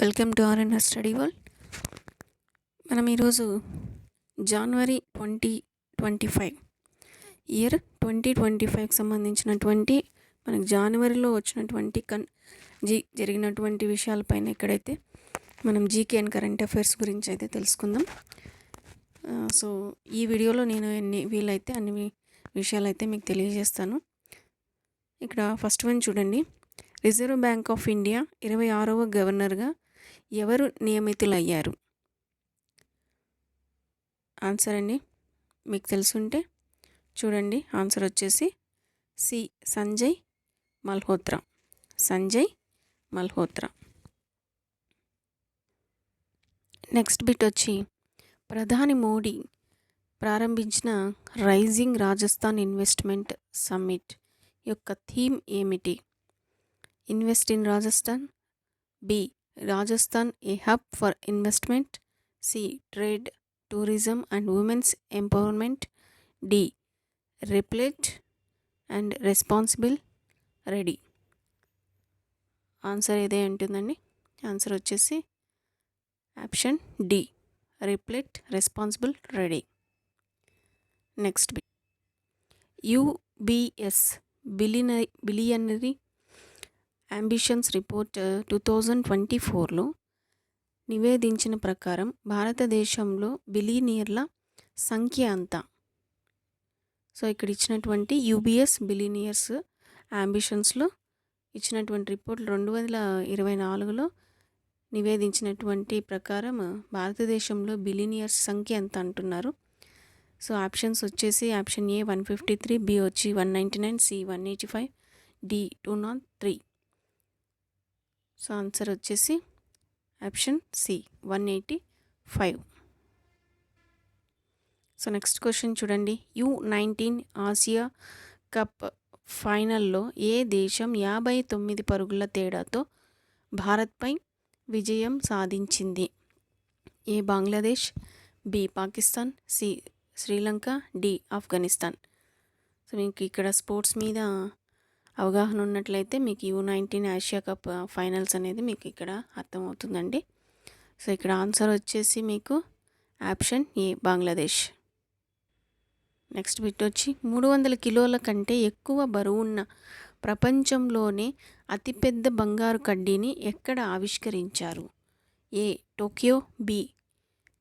Welcome to RNR study world. మనం ఈరోజు జనవరి twenty twenty five year twenty twenty ఫైవ్కి సంబంధించినటువంటి మనకు జనవరిలో వచ్చినటువంటి కన్ జీ జరిగినటువంటి విషయాలపైన ఎక్కడైతే మనం జీకే అండ్ కరెంట్ అఫైర్స్ గురించి అయితే తెలుసుకుందాం. సో ఈ వీడియోలో నేను ఎన్ని వీలైతే అన్ని విషయాలు అయితే మీకు తెలియజేస్తాను. ఇక్కడ ఫస్ట్ వన్ చూడండి. రిజర్వ్ బ్యాంక్ ఆఫ్ ఇండియా ఇరవై ఆరవ గవర్నర్గా ఎవరు నియమితులయ్యారు? ఆన్సర్ అండి. మీకు తెలుసుంటే చూడండి. ఆన్సర్ వచ్చేసి C. Sanjay Malhotra. Sanjay Malhotra. Next bit వచ్చి ప్రధాని మోడీ ప్రారంభించిన రైజింగ్ రాజస్థాన్ ఇన్వెస్ట్మెంట్ సమ్మిట్ యొక్క థీమ్ ఏమిటి? Invest in Rajasthan B Rajasthan a hub for investment? C. Trade tourism and women's empowerment. D. Replete and responsible ready. Answer ఏదే ఉంటుందండి answer వచ్చేసి option D. Replete responsible ready. Next B. UBS billionaire billionaire ambitions report two thousand twenty ఫోర్లో నివేదించిన ప్రకారం భారతదేశంలో బిలీనియర్ల సంఖ్య అంతా. So ఇక్కడ ఇచ్చినటువంటి యూబిఎస్ బిలీనియర్స్ అంబిషన్స్లో ఇచ్చినటువంటి రిపోర్ట్ రెండు వందల ఇరవై నాలుగులో నివేదించినటువంటి ప్రకారం భారతదేశంలో బిలీనియర్స్ సంఖ్య ఎంత అంటున్నారు. సో ఆప్షన్స్ వచ్చేసి option A one fifty three B వచ్చి one ninety nine C one eighty five D two naught three. So answer వచ్చేసి option C one eighty five. So next question చూడండి. యు నైన్టీన్ ఆసియా కప్ ఫైనల్లో ఏ దేశం యాభై తొమ్మిది పరుగుల తేడాతో భారత్పై విజయం సాధించింది? A Bangladesh B Pakistan C Sri Lanka D Afghanistan. So మీకు ఇక్కడ స్పోర్ట్స్ మీద అవగాహన ఉన్నట్లయితే మీకు U nineteen Asia cup finals అనేది మీకు ఇక్కడ అర్థమవుతుందండి. సో ఇక్కడ ఆన్సర్ వచ్చేసి మీకు option A Bangladesh. Next bit వచ్చి మూడు వందల కిలోల కంటే ఎక్కువ బరువున్న ప్రపంచంలోనే అతిపెద్ద బంగారు కడ్డీని ఎక్కడ ఆవిష్కరించారు? A Tokyo B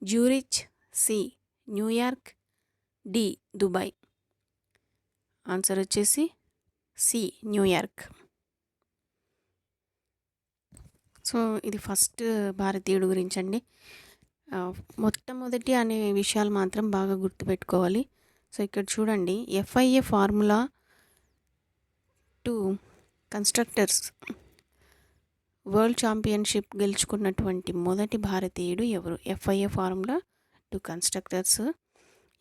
Zurich C New York D Dubai. Answer వచ్చేసి సి న్యూయార్క్ సో ఇది ఫస్ట్ భారతీయుడు గురించి అండి మొట్టమొదటి అనే విషయాలు మాత్రం బాగా గుర్తుపెట్టుకోవాలి. సో ఇక్కడ చూడండి FIA formula two constructors world championship గెలుచుకున్నటువంటి మొదటి భారతీయుడు ఎవరు? ఎఫ్ఐఏ ఫార్ములా టు కన్స్ట్రక్టర్స్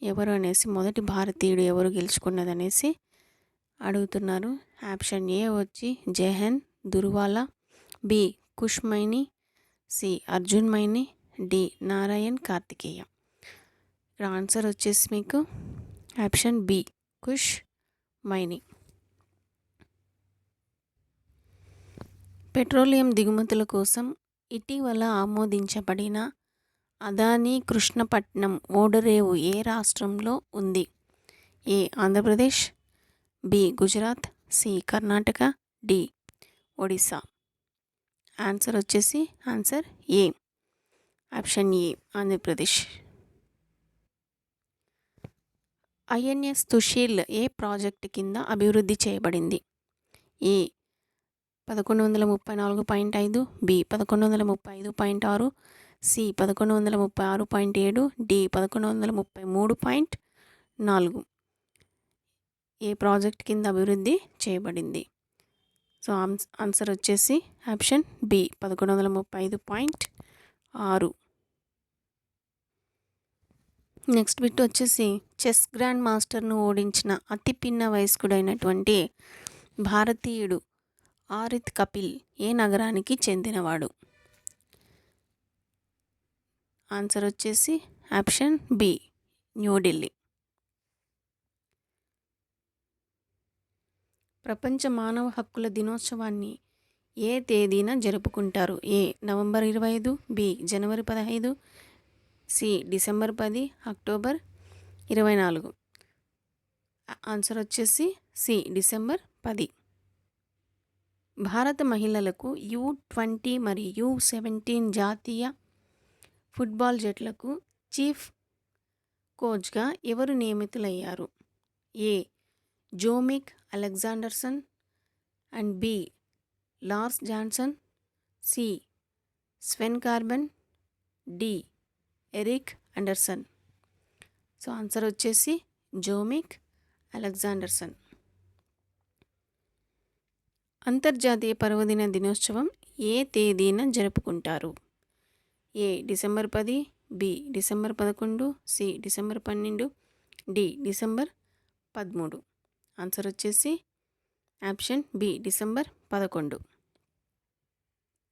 ఎవరు అనేసి మొదటి భారతీయుడు ఎవరు గెలుచుకున్నది అనేసి అడుగుతున్నారు. ఆప్షన్ ఏ వచ్చి Jehan Daruwala B Kush Maini C Arjun Maini D Narayan Karthikeya. ఇక్కడ ఆన్సర్ వచ్చేసి మీకు option B Kush Maini petroleum దిగుమతుల కోసం ఇటీవల ఆమోదించబడిన అదానీ కృష్ణపట్నం ఓడరేవు ఏ రాష్ట్రంలో ఉంది? A Andhra Pradesh B. Gujarat C. Karnataka D. Odisha answer వచ్చేసి answer A. Option A Andhra Pradesh. INS Tushil A project కింద అభివృద్ధి చేయబడింది? ఏ. పదకొండు వందల ముప్పై నాలుగు పాయింట్ ఐదు బి. పదకొండు వందల ముప్పై ఐదు పాయింట్ ఆరు సి. పదకొండు వందల ముప్పై ఆరు పాయింట్ ఏడు డి. పదకొండు వందల ముప్పై మూడు పాయింట్ నాలుగు. ఏ ప్రాజెక్ట్ కింద అభివృద్ధి చేయబడింది. సో ఆన్సర్ వచ్చేసి ఆప్షన్ బి పదకొండు వందల ముప్పై ఐదు పాయింట్ ఆరు. నెక్స్ట్ బిట్ వచ్చేసి చెస్ గ్రాండ్ మాస్టర్ను ఓడించిన అతి పిన్న వయస్కుడైనటువంటి భారతీయుడు ఆరిత్ కపిల్ ఏ నగరానికి చెందినవాడు? ఆన్సర్ వచ్చేసి ఆప్షన్ బి న్యూఢిల్లీ ప్రపంచ మానవ హక్కుల దినోత్సవాన్ని ఏ తేదీన జరుపుకుంటారు? ఏ నవంబర్ ఇరవై ఐదు బి జనవరి పదహైదు సి డిసెంబర్ పది అక్టోబర్ ఇరవై నాలుగు ఆన్సర్ వచ్చేసి సి డిసెంబర్ పది. భారత మహిళలకు యూ ట్వంటీ మరియు యూ సెవెంటీన్ జాతీయ ఫుట్బాల్ జట్లకు చీఫ్ కోచ్గా ఎవరు నియమితులయ్యారు? A జోమిక్ Alexandersson and B. Lars Johnson C. Sven Carbon D. Eric Andersson. So answer వచ్చేసి జోమిక్ అలెగ్జాండర్సన్. అంతర్జాతీయ పర్వదిన దినోత్సవం ఏ తేదీన జరుపుకుంటారు? ఏ. డిసెంబర్ పది బి. డిసెంబర్ పదకొండు సి. డిసెంబర్ పన్నెండు డి. డిసెంబర్ పదమూడు. ఆన్సర్ వచ్చేసి ఆప్షన్ బి డిసెంబర్ పదకొండు.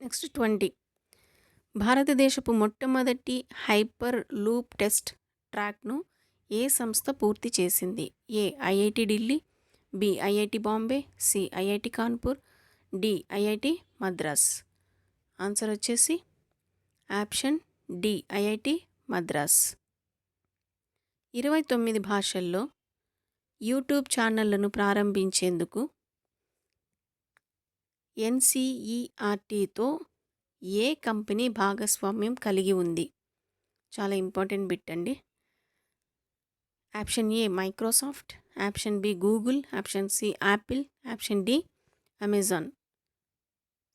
నెక్స్ట్ ట్వంటీ భారతదేశపు మొట్టమొదటి హైపర్ లూప్ టెస్ట్ ట్రాక్ను ఏ సంస్థ పూర్తి చేసింది? A IIT Delhi B IIT Bombay C IIT Kanpur D IIT Madras. Answer వచ్చేసి ఆప్షన్ డి ఐఐటి మద్రాస్. ఇరవై తొమ్మిది భాషల్లో యూట్యూబ్ ఛానళ్ళను ప్రారంభించేందుకు ఎన్సిఈఆర్టీతో ఏ కంపెనీ భాగస్వామ్యం కలిగి ఉంది? చాలా ఇంపార్టెంట్ బిట్ అండి. Option A Microsoft option B Google option C Apple option D Amazon.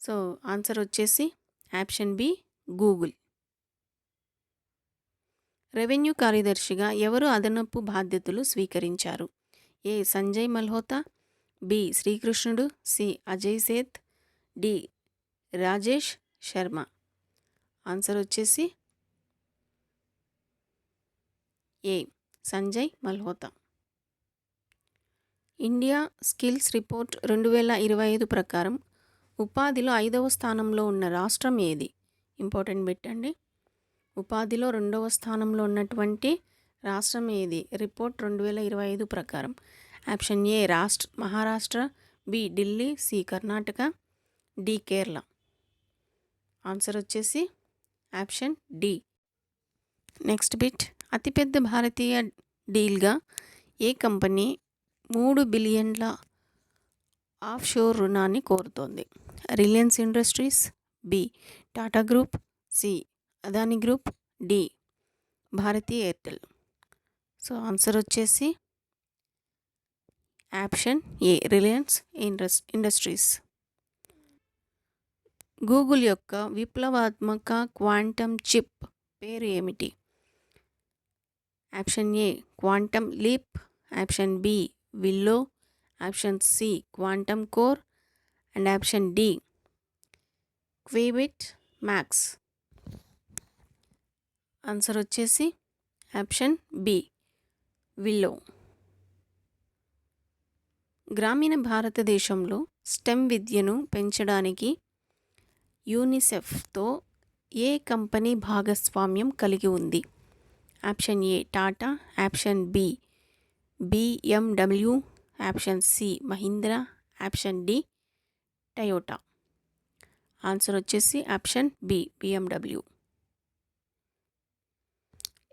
So answer వచ్చేసి ఆప్షన్ బి గూగుల్. రెవెన్యూ కార్యదర్శిగా ఎవరు అదనపు బాధ్యతలు స్వీకరించారు? ఏ సంజయ్ మల్హోతా బి శ్రీకృష్ణుడు C Ajay Seth D Rajesh Sharma. Answer వచ్చేసి A Sanjay Malhotra India skills report రెండు వేల ఇరవై ఐదు ప్రకారం ఉపాధిలో ఐదవ స్థానంలో ఉన్న రాష్ట్రం ఏది? ఇంపార్టెంట్ పెట్టండి. ఉపాధిలో రెండవ స్థానంలో ఉన్నటువంటి రాష్ట్రం ఏది? రిపోర్ట్ రెండు వేల ఇరవై ఐదు ప్రకారం. ఆప్షన్ ఏ రాష్ట్ర Maharashtra B Delhi C Karnataka D Kerala. Answer వచ్చేసి ఆప్షన్ డి. నెక్స్ట్ బిట్ అతిపెద్ద భారతీయ డీల్గా ఏ కంపెనీ మూడు బిలియన్ల ఆఫ్ షోర్ రుణాన్ని కోరుతోంది? Reliance Industries B Tata group C Adani group D Bharti Airtel. So answer వచ్చేసి option A Reliance Indus Industries. Google యొక్క విప్లవాత్మక క్వాంటమ్ చిప్ పేరు ఏమిటి? Option A quantum leap option B Willow option C quantum core and option D qubit max. Answer వచ్చేసి option B. Willow. గ్రామీణ భారతదేశంలో stem విద్యను పెంచడానికి యూనిసెఫ్తో ఏ కంపెనీ భాగస్వామ్యం కలిగి ఉంది? Option A Tata option B BMW option C Mahindra option D Toyota. Answer వచ్చేసి option B BMW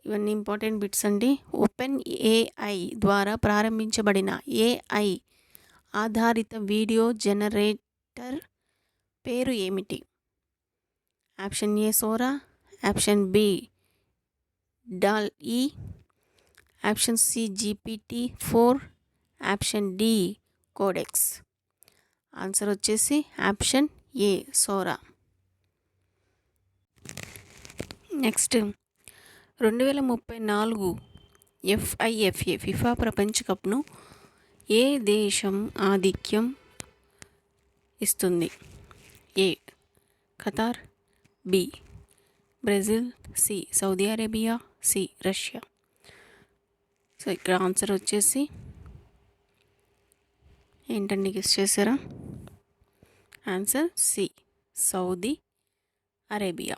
ఇవన్నీ ఇంపార్టెంట్ బిట్స్ అండి. ఓపెన్ ఏఐ ద్వారా ప్రారంభించబడిన ఏఐ ఆధారిత వీడియో జనరేటర్ పేరు ఏమిటి? Option A Sora option B Dall E option C GPT four option D Codex. Answer వచ్చేసి option A Sora. Next రెండు వేల ముప్పై నాలుగు ఎఫ్ఐఎఫ్ఏ ఫిఫా ప్రపంచ కప్ను ఏ దేశం ఆధిక్యం ఇస్తుంది? A. Qatar B. Brazil C. Saudi Arabia C. Russia. So ఇక్కడ ఆన్సర్ వచ్చేసి ఏంటండి గెస్ చేశారా? Answer C. Saudi Arabia.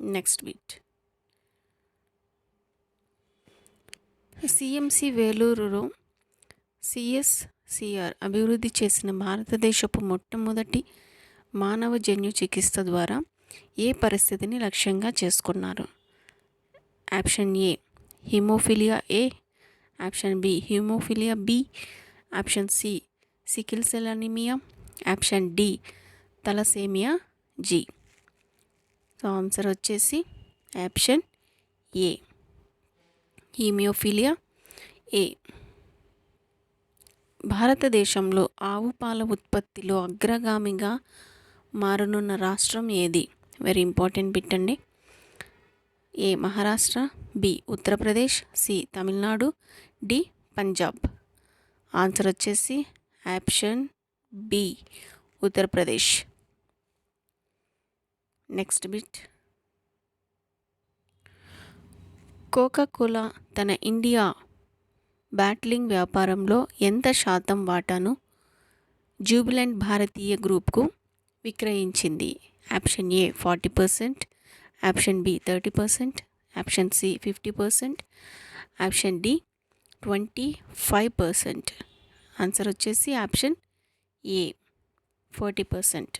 Next bit. CMC వేలూరులో CSCR అభివృద్ధి చేసిన భారతదేశపు మొట్టమొదటి మానవ జన్యు చికిత్స ద్వారా ఏ పరిస్థితిని లక్ష్యంగా చేసుకున్నారు? Option A haemophilia A. Option B haemophilia B. Option C sickle cell anaemia. Option D thalassaemia G. So answer వచ్చేసి ఆప్షన్ ఏ. Haemophilia A? భారతదేశంలో ఆవు పాల ఉత్పత్తిలో అగ్రగామిగా మారనున్న రాష్ట్రం ఏది? వెరీ ఇంపార్టెంట్ బిట్ అండి. A Maharashtra B Uttar Pradesh C Tamil Nadu D Punjab. Answer వచ్చేసి option B Uttar Pradesh. Next bit. Coca Cola తన ఇండియా బ్యాట్లింగ్ వ్యాపారంలో ఎంత శాతం వాటాను జూబిలెంట్ భారతీయ గ్రూప్కు విక్రయించింది? Option A forty percent option B thirty percent option C fifty percent option D twenty five percent. Answer వచ్చేసి option A forty percent.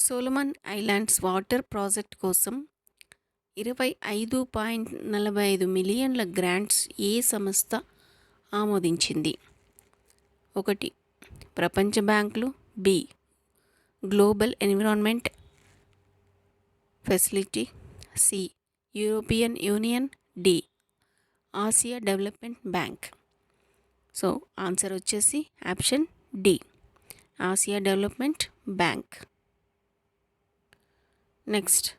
Solomon Islands water project కోసం ఇరవై ఐదు పాయింట్ నలభై ఐదు మిలియన్ల గ్రాంట్స్ ఏ సంస్థ ఆమోదించింది? ఒకటి ప్రపంచ బ్యాంకులు. B global environment facility. C European Union. D Asia development bank. So answer వచ్చేసి option D Asia development bank. Next.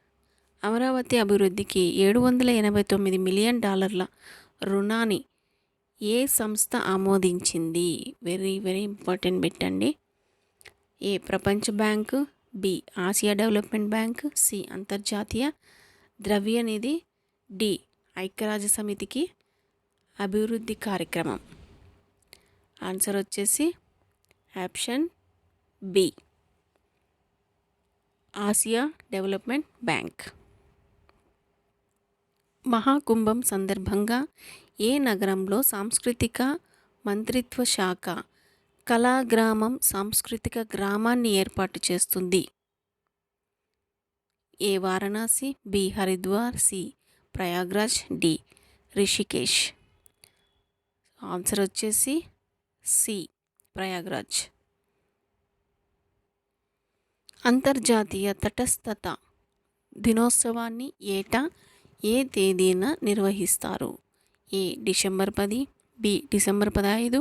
Amaravati అభివృద్ధికి ఏడు వందల ఎనభై తొమ్మిది మిలియన్ డాలర్ల రుణాన్ని ఏ సంస్థ ఆమోదించింది? వెరీ వెరీ ఇంపార్టెంట్ బిట్ అండి ఏ ప్రపంచ bank B Asia development bank C అంతర్జాతీయ ద్రవ్య నిధి డి ఐక్యరాజ్య సమితికి అభివృద్ధి కార్యక్రమం. ఆన్సర్ వచ్చేసి option B. Asia development bank. Mahakumbham సందర్భంగా ఏ నగరంలో సాంస్కృతిక మంత్రిత్వ శాఖ కళాగ్రామం సాంస్కృతిక గ్రామాన్ని ఏర్పాటు చేస్తుంది? A Varanasi B Haridwar C Prayagraj D Rishikesh answer వచ్చేసి సి ప్రయాగ్రాజ్. అంతర్జాతీయ తటస్థత దినోత్సవాన్ని ఏటా ఏ తేదీన నిర్వహిస్తారు? ఏ డిసెంబర్ పది బి డిసెంబర్ పదహైదు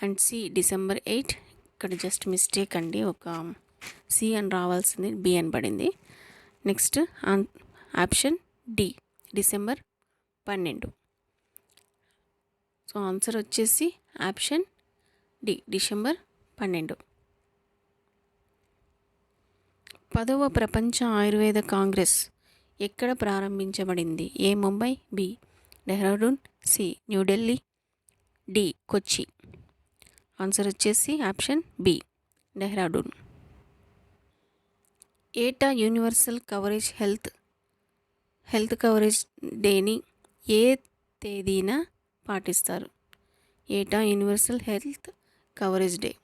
అండ్ సి డిసెంబర్ ఎయిట్. ఇక్కడ జస్ట్ మిస్టేక్ అండి ఒక సి అని రావాల్సింది బి అని పడింది. నెక్స్ట్ ఆప్షన్ డి డిసెంబర్ పన్నెండు. సో ఆన్సర్ వచ్చేసి ఆప్షన్ డి డిసెంబర్ పన్నెండు. పదవ ప్రపంచ ఆయుర్వేద కాంగ్రెస్ ఎక్కడ ప్రారంభించబడింది? A Mumbai? B Dehradun? C New Delhi? D Kochi? Answer వచ్చేసి ఆప్షన్ బి డెహ్రాడూన్. ఏటా universal coverage health health coverage డేని ఏ తేదీన పాటిస్తారు? ఏటా universal health coverage day.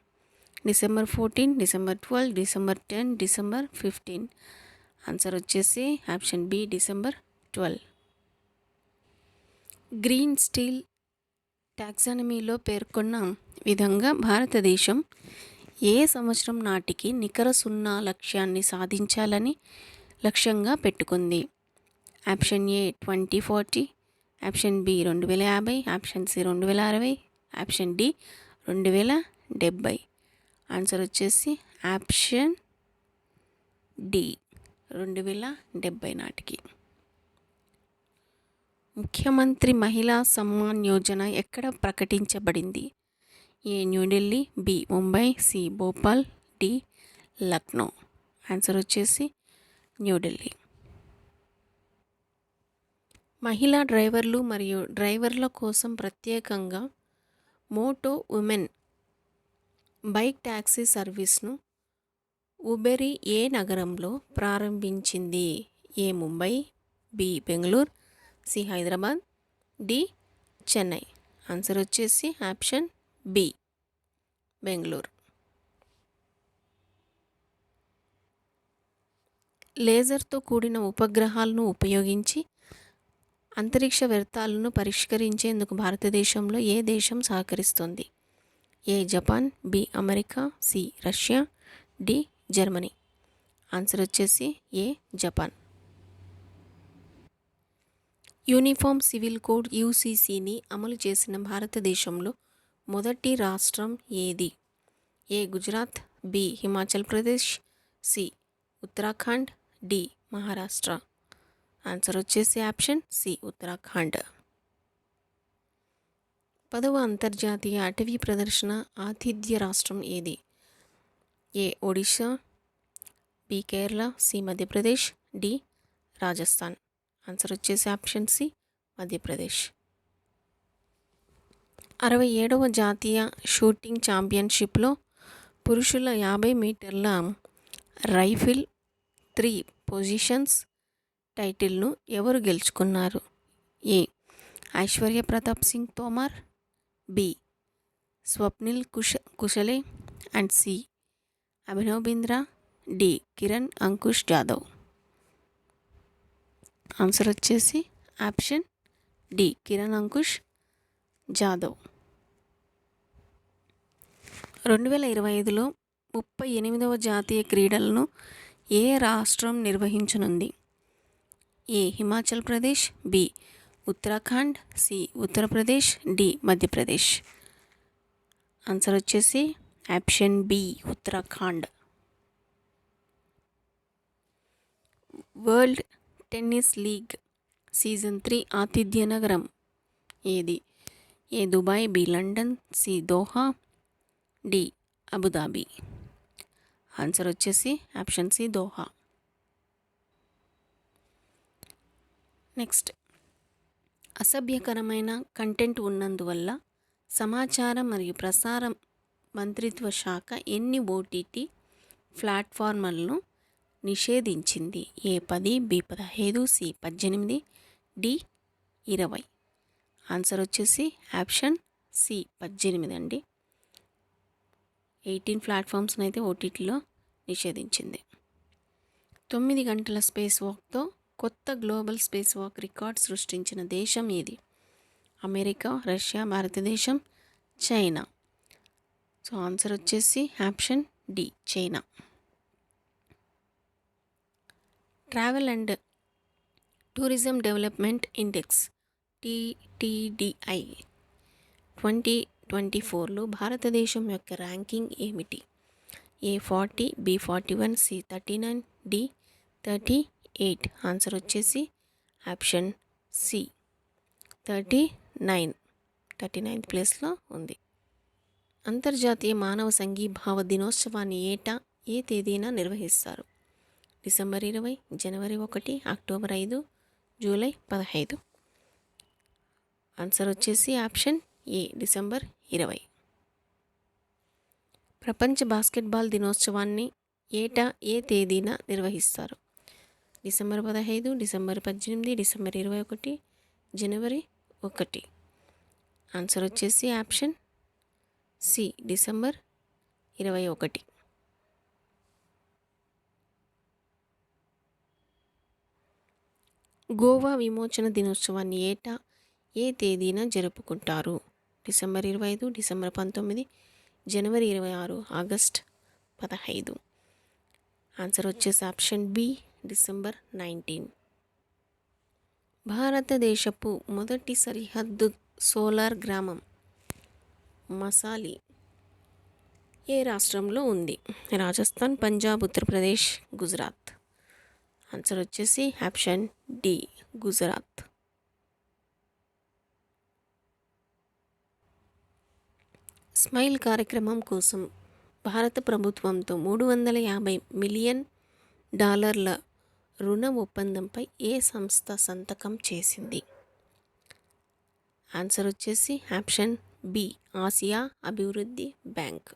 December fourteen December twelve December ten December fifteen. Answer వచ్చేసి option B December twelve. Green steel టాక్సానమీలో పేర్కొన్న విధంగా భారతదేశం ఏ సంవత్సరం నాటికి నికర సున్నా లక్ష్యాన్ని సాధించాలని లక్ష్యంగా పెట్టుకుంది? Option A twenty forty option B రెండు వేల యాభై. ఆప్షన్ సి రెండు వేల అరవై. ఆప్షన్ డి రెండు వేల డెబ్భై ఆన్సర్ వచ్చేసి ఆప్షన్ డి. రెండు వేల డెబ్భై నాటికి. ముఖ్యమంత్రి మహిళా సమ్మాన్ యోజన ఎక్కడ ప్రకటించబడింది? A New Delhi B Mumbai C Bhopal D Lucknow. Answer వచ్చేసి న్యూఢిల్లీ. మహిళా డ్రైవర్లు మరియు డ్రైవర్ల కోసం ప్రత్యేకంగా మోటో ఉమెన్ బైక్ ట్యాక్సీ సర్వీస్ను ఉబెరి ఏ నగరంలో ప్రారంభించింది? A Mumbai B Bengaluru C Hyderabad D Chennai. Answer వచ్చేసి ఆప్షన్ బి బెంగళూరు. లేజర్తో కూడిన ఉపగ్రహాలను ఉపయోగించి అంతరిక్ష వ్యర్థాలను పరిష్కరించేందుకు భారతదేశంలో ఏ దేశం సహకరిస్తుంది? A Japan B America C Russia D Germany. Answer వచ్చేసి A Japan. Uniform civil code యూసీసీని అమలు చేసిన భారతదేశంలో మొదటి రాష్ట్రం ఏది? A Gujarat B Himachal Pradesh C Uttarakhand D Maharashtra. Answer వచ్చేసి ఆప్షన్ సి ఉత్తరాఖండ్. పదవ అంతర్జాతీయ అటవీ ప్రదర్శన ఆతిథ్య రాష్ట్రం ఏది? A. Odisha B. Kerala C. Madhya Pradesh D. Rajasthan. Answer వచ్చేసి ఆప్షన్ సి మధ్యప్రదేశ్. అరవై ఏడవ జాతీయ షూటింగ్ ఛాంపియన్షిప్లో పురుషుల యాభై మీటర్ల రైఫిల్ త్రీ పొజిషన్స్ టైటిల్ను ఎవరు గెలుచుకున్నారు? A. Aishwarya Pratap Singh Tomar B Swapnil Kusha Kusale and C Abhinav Bindra D Kiran Ankush Jadhav answer వచ్చేసి ఆప్షన్ డి కిరణ్ అంకుష్ జాదవ్ రెండు వేల ఇరవై ఐదులో ముప్పై ఎనిమిదవ జాతీయ క్రీడలను ఏ రాష్ట్రం నిర్వహించనుంది? A. Himachal Pradesh B Uttarakhand C Uttar Pradesh D Madhya Pradesh. Answer వచ్చేసి option B Uttarakhand. World tennis league season three ఆతిథ్య నగరం ఏది? A Dubai B London C Doha D Abu Dhabi. Answer వచ్చేసి ఆప్షన్ సి దోహా. నెక్స్ట్ అసభ్యకరమైన content ఉన్నందువల్ల సమాచారం మరియు ప్రసారం మంత్రిత్వ శాఖ ఎన్ని ఓటీటీ ప్లాట్ఫామ్లను నిషేధించింది? ఏ పది బి పదహైదు సి పద్దెనిమిది డి ఇరవై. ఆన్సర్ వచ్చేసి ఆప్షన్ సి పద్దెనిమిది అండి. ఎయిటీన్ ప్లాట్ఫామ్స్ని అయితే ఓటీటీలో నిషేధించింది. తొమ్మిది గంటల స్పేస్ వాక్తో కొత్త గ్లోబల్ స్పేస్ వాక్ రికార్డ్ సృష్టించిన దేశం ఏది? అమెరికా రష్యా భారతదేశం చైనా. సో ఆన్సర్ వచ్చేసి option D China. Travel and tourism development index TTDI twenty twenty ఫోర్లో భారతదేశం యొక్క ర్యాంకింగ్ ఏమిటి? A forty B forty one C thirty nine D thirty eight. Answer వచ్చేసి option C. Thirty nine. Thirty ninth ప్లేస్లో ఉంది. అంతర్జాతీయ మానవ సంఘీభావ దినోత్సవాన్ని ఏటా ఏ తేదీన నిర్వహిస్తారు? డిసెంబర్ ఇరవై జనవరి ఒకటి అక్టోబర్ ఐదు జూలై పదహైదు. ఆన్సర్ వచ్చేసి ఆప్షన్ ఏ డిసెంబర్ ఇరవై. ప్రపంచ బాస్కెట్బాల్ దినోత్సవాన్ని ఏటా ఏ తేదీన నిర్వహిస్తారు? డిసెంబర్ పదహైదు డిసెంబర్ పద్దెనిమిది డిసెంబర్ ఇరవై ఒకటి జనవరి ఒకటి. ఆన్సర్ వచ్చేసి ఆప్షన్ సి డిసెంబర్ ఇరవై ఒకటి. గోవా విమోచన దినోత్సవాన్ని ఏటా ఏ తేదీన జరుపుకుంటారు? డిసెంబర్ ఇరవై ఐదు డిసెంబర్ పంతొమ్మిది జనవరి ఇరవై ఆరు ఆగస్ట్ పదహైదు. ఆన్సర్ వచ్చేసి ఆప్షన్ బి డిసెంబర్ నైన్టీన్. భారతదేశపు మొదటి సరిహద్దు సోలార్ గ్రామం మసాలి ఏ రాష్ట్రంలో ఉంది? రాజస్థాన్ పంజాబ్ ఉత్తరప్రదేశ్ గుజరాత్. ఆన్సర్ వచ్చేసి ఆప్షన్ డి గుజరాత్. స్మైల్ కార్యక్రమం కోసం భారత ప్రభుత్వంతో మూడు వందల యాభై మిలియన్ డాలర్ల రుణ ఒప్పందంపై ఏ సంస్థ సంతకం చేసింది? ఆన్సర్ వచ్చేసి ఆప్షన్ బి ఆసియా అభివృద్ధి బ్యాంక్.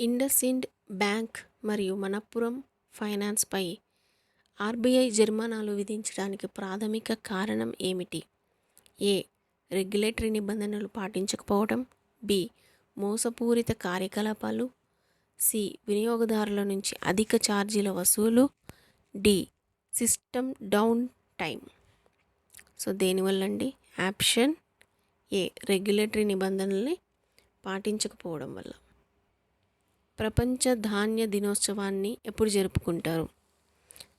ఇండస్ఇండ్ బ్యాంక్ మరియు మనప్పురం ఫైనాన్స్పై ఆర్బీఐ జరిమానాలు విధించడానికి ప్రాథమిక కారణం ఏమిటి? ఏ రెగ్యులేటరీ నిబంధనలు పాటించకపోవడం బి మోసపూరిత కార్యకలాపాలు. సి. వినియోగదారుల నుంచి అధిక ఛార్జీల వసూలు. D. System down time so దేనివల్ల అండి ఆప్షన్ ఏ. రెగ్యులేటరీ నిబంధనల్ని పాటించకపోవడం వల్ల. ప్రపంచ ధాన్య దినోత్సవాన్ని ఎప్పుడు జరుపుకుంటారు?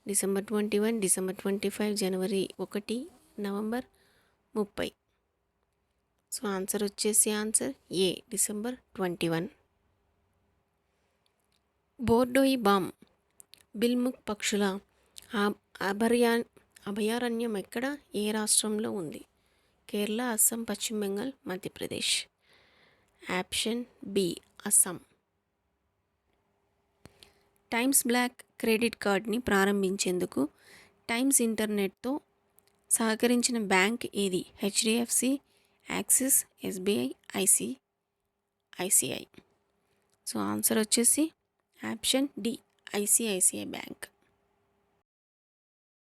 December twenty one December twenty five జనవరి ఒకటి నవంబర్ ముప్పై. సో ఆన్సర్ వచ్చేసి answer A. December twenty one. Bordoibam. Bilmukh పక్షుల ఆ- అభర్యా అభయారణ్యం ఎక్కడ? ఏ రాష్ట్రంలో ఉంది? Kerala Assam Paschim Bengal Madhya Pradesh. Option B Assam. Times black credit కార్డ్ని ప్రారంభించేందుకు టైమ్స్ ఇంటర్నెట్తో సహకరించిన బ్యాంక్ ఏది? HDFC Axis SBI IC ICI. So answer వచ్చేసి ఆప్షన్ డి ఐసిఐసిఐ బ్యాంక్